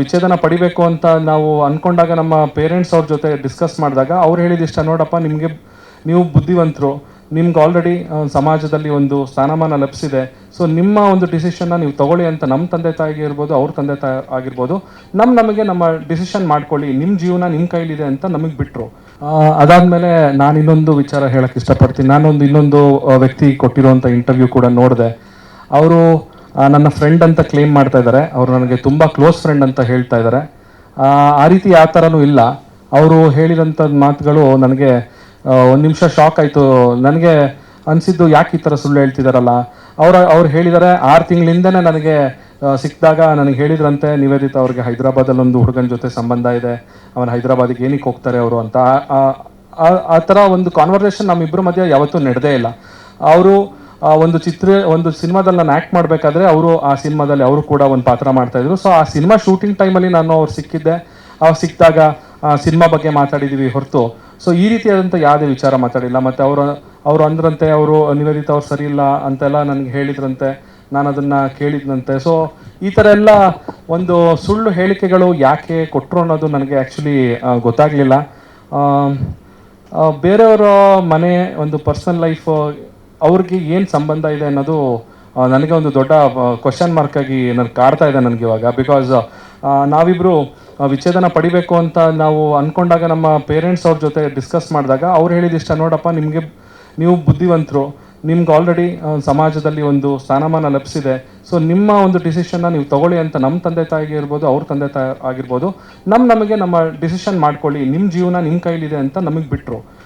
ವಿಚ್ಛೇದನ ಪಡಿಬೇಕು ಅಂತ ನಾವು ಅಂದ್ಕೊಂಡಾಗ ನಮ್ಮ ಪೇರೆಂಟ್ಸ್ ಅವ್ರ ಜೊತೆ ಡಿಸ್ಕಸ್ ಮಾಡಿದಾಗ ಅವ್ರು ಹೇಳಿದಿಷ್ಟ ನೋಡಪ್ಪ ನಿಮಗೆ ನೀವು ಬುದ್ಧಿವಂತರು, ನಿಮ್ಗೆ ಆಲ್ರೆಡಿ ಸಮಾಜದಲ್ಲಿ ಒಂದು ಸ್ಥಾನಮಾನ ಲಭಿಸಿದೆ ಸೊ ನಿಮ್ಮ ಒಂದು ಡಿಸಿಷನ್ನ ನೀವು ತಗೊಳ್ಳಿ ಅಂತ ನಮ್ಮ ತಂದೆ ತಾಯಿಗೆ ಇರ್ಬೋದು, ಅವ್ರ ತಂದೆ ತಾಯಿ ಆಗಿರ್ಬೋದು. ನಮ್ಮ ನಮಗೆ ನಮ್ಮ ಡಿಸಿಷನ್ ಮಾಡ್ಕೊಳ್ಳಿ ನಿಮ್ಮ ಜೀವನ ನಿಮ್ಮ ಕೈಲಿದೆ ಅಂತ ನಮಗೆ ಬಿಟ್ಟರು ಅದಾದಮೇಲೆ ನಾನು ಇನ್ನೊಂದು ವಿಚಾರ ಹೇಳಕ್ಕೆ ಇಷ್ಟಪಡ್ತೀನಿ. ನಾನೊಂದು ಇನ್ನೊಂದು ವ್ಯಕ್ತಿ ಕೊಟ್ಟಿರುವಂಥ ಇಂಟರ್ವ್ಯೂ ಕೂಡ ನೋಡಿದೆ. ಅವರು ನನ್ನ ಫ್ರೆಂಡ್ ಅಂತ ಕ್ಲೇಮ್ ಮಾಡ್ತಾ ಇದ್ದಾರೆ. ಅವರು ನನಗೆ ತುಂಬ ಕ್ಲೋಸ್ ಫ್ರೆಂಡ್ ಅಂತ ಹೇಳ್ತಾ ಇದ್ದಾರೆ. ಆ, ರೀತಿ ಯಾವ ಥರನೂ ಇಲ್ಲ. ಅವರು ಹೇಳಿದಂಥ ಮಾತುಗಳು ನನಗೆ ಒಂದು ನಿಮಿಷ ಶಾಕ್ ಆಯಿತು. ನನಗೆ ಅನಿಸಿದ್ದು ಯಾಕೆ ಈ ಥರ ಸುಳ್ಳು ಹೇಳ್ತಿದಾರಲ್ಲ? ಅವ್ರ ಅವ್ರು ಹೇಳಿದ್ದಾರೆ ಆರು ತಿಂಗಳಿಂದನೇ ನನಗೆ ಸಿಕ್ಕಿದಾಗ ನನಗೆ ಹೇಳಿದ್ರಂತೆ ನಿವೇದಿತ ಅವ್ರಿಗೆ ಹೈದರಾಬಾದಲ್ಲಿ ಒಂದು ಹುಡುಗನ ಜೊತೆ ಸಂಬಂಧ ಇದೆ. ಅವನು ಹೈದರಾಬಾದಿಗೆ ಏನಕ್ಕೆ ಹೋಗ್ತಾರೆ ಅವರು ಅಂತ. ಆ ಥರ ಒಂದು ಕಾನ್ವರ್ಸೇಷನ್ ನಮ್ಮಿಬ್ಬರ ಮಧ್ಯೆ ಯಾವತ್ತೂ ನಡೆದೇ ಇಲ್ಲ. ಅವರು ಒಂದು ಚಿತ್ರ, ಒಂದು ಸಿನಿಮಾದಲ್ಲಿ ನಾನು ಆ್ಯಕ್ಟ್ ಮಾಡಬೇಕಾದ್ರೆ ಅವರು ಆ ಸಿನಿಮಾದಲ್ಲಿ ಅವರು ಕೂಡ ಒಂದು ಪಾತ್ರ ಮಾಡ್ತಾ ಇದ್ರು. ಸೊ ಆ ಸಿನಿಮಾ ಶೂಟಿಂಗ್ ಟೈಮಲ್ಲಿ ನಾನು ಅವ್ರು ಸಿಕ್ಕಿದ್ದೆ. ಅವ್ರು ಸಿಕ್ಕಿದಾಗ ಸಿನಿಮಾ ಬಗ್ಗೆ ಮಾತಾಡಿದ್ದೀವಿ ಹೊರತು. ಸೊ ಈ ರೀತಿಯಾದಂಥ ಯಾವುದೇ ವಿಚಾರ ಮಾತಾಡಿಲ್ಲ. ಮತ್ತು ಅವರು ಅವರು ಅಂದ್ರಂತೆ, ಅವರು ನಿವೇದಿತ ಅವ್ರು ಸರಿ ಇಲ್ಲ ಅಂತೆಲ್ಲ ನನಗೆ ಹೇಳಿದ್ರಂತೆ. ನಾನು ಅದನ್ನು ಕೇಳಿದ್ನಂತೆ. ಸೊ ಈ ಥರ ಎಲ್ಲ ಒಂದು ಸುಳ್ಳು ಹೇಳಿಕೆಗಳು ಯಾಕೆ ಕೊಟ್ಟರು ಅನ್ನೋದು ನನಗೆ ಆ್ಯಕ್ಚುಲಿ ಗೊತ್ತಾಗಲಿಲ್ಲ. ಬೇರೆಯವರ ಮನೆ, ಒಂದು ಪರ್ಸನಲ್ ಲೈಫ್ ಅವ್ರಿಗೆ ಏನು ಸಂಬಂಧ ಇದೆ ಅನ್ನೋದು ನನಗೆ ಒಂದು ದೊಡ್ಡ ಕ್ವಶನ್ ಮಾರ್ಕ್ ಆಗಿ ನನಗೆ ಕಾಡ್ತಾ ಇದೆ ನನಗೆ ಇವಾಗ. ಬಿಕಾಸ್ ನಾವಿಬ್ಬರು ವಿಚ್ಛೇದನ ಪಡಿಬೇಕು ಅಂತ ನಾವು ಅಂದ್ಕೊಂಡಾಗ ನಮ್ಮ ಪೇರೆಂಟ್ಸ್ ಅವ್ರ ಜೊತೆ ಡಿಸ್ಕಸ್ ಮಾಡಿದಾಗ ಅವ್ರು ಹೇಳಿದಿಷ್ಟ ನೋಡಪ್ಪ, ನಿಮಗೆ ನೀವು ಬುದ್ಧಿವಂತರು, ನಿಮ್ಗೆ ಆಲ್ರೆಡಿ ಸಮಾಜದಲ್ಲಿ ಒಂದು ಸ್ಥಾನಮಾನ ಲಭಿಸಿದೆ. ಸೊ ನಿಮ್ಮ ಒಂದು ಡಿಸಿಷನ್ನ ನೀವು ತಗೊಳ್ಳಿ ಅಂತ ನಮ್ಮ ತಂದೆ ತಾಯಿಗೆ ಇರ್ಬೋದು, ಅವ್ರ ತಂದೆ ತಾಯಿ ಆಗಿರ್ಬೋದು. ನಮ್ಮ ನಮಗೆ ನಮ್ಮ ಡಿಸಿಷನ್ ಮಾಡ್ಕೊಳ್ಳಿ ನಿಮ್ಮ ಜೀವನ ನಿಮ್ಮ ಕೈಲಿದೆ ಅಂತ ನಮಗೆ ಬಿಟ್ಟರು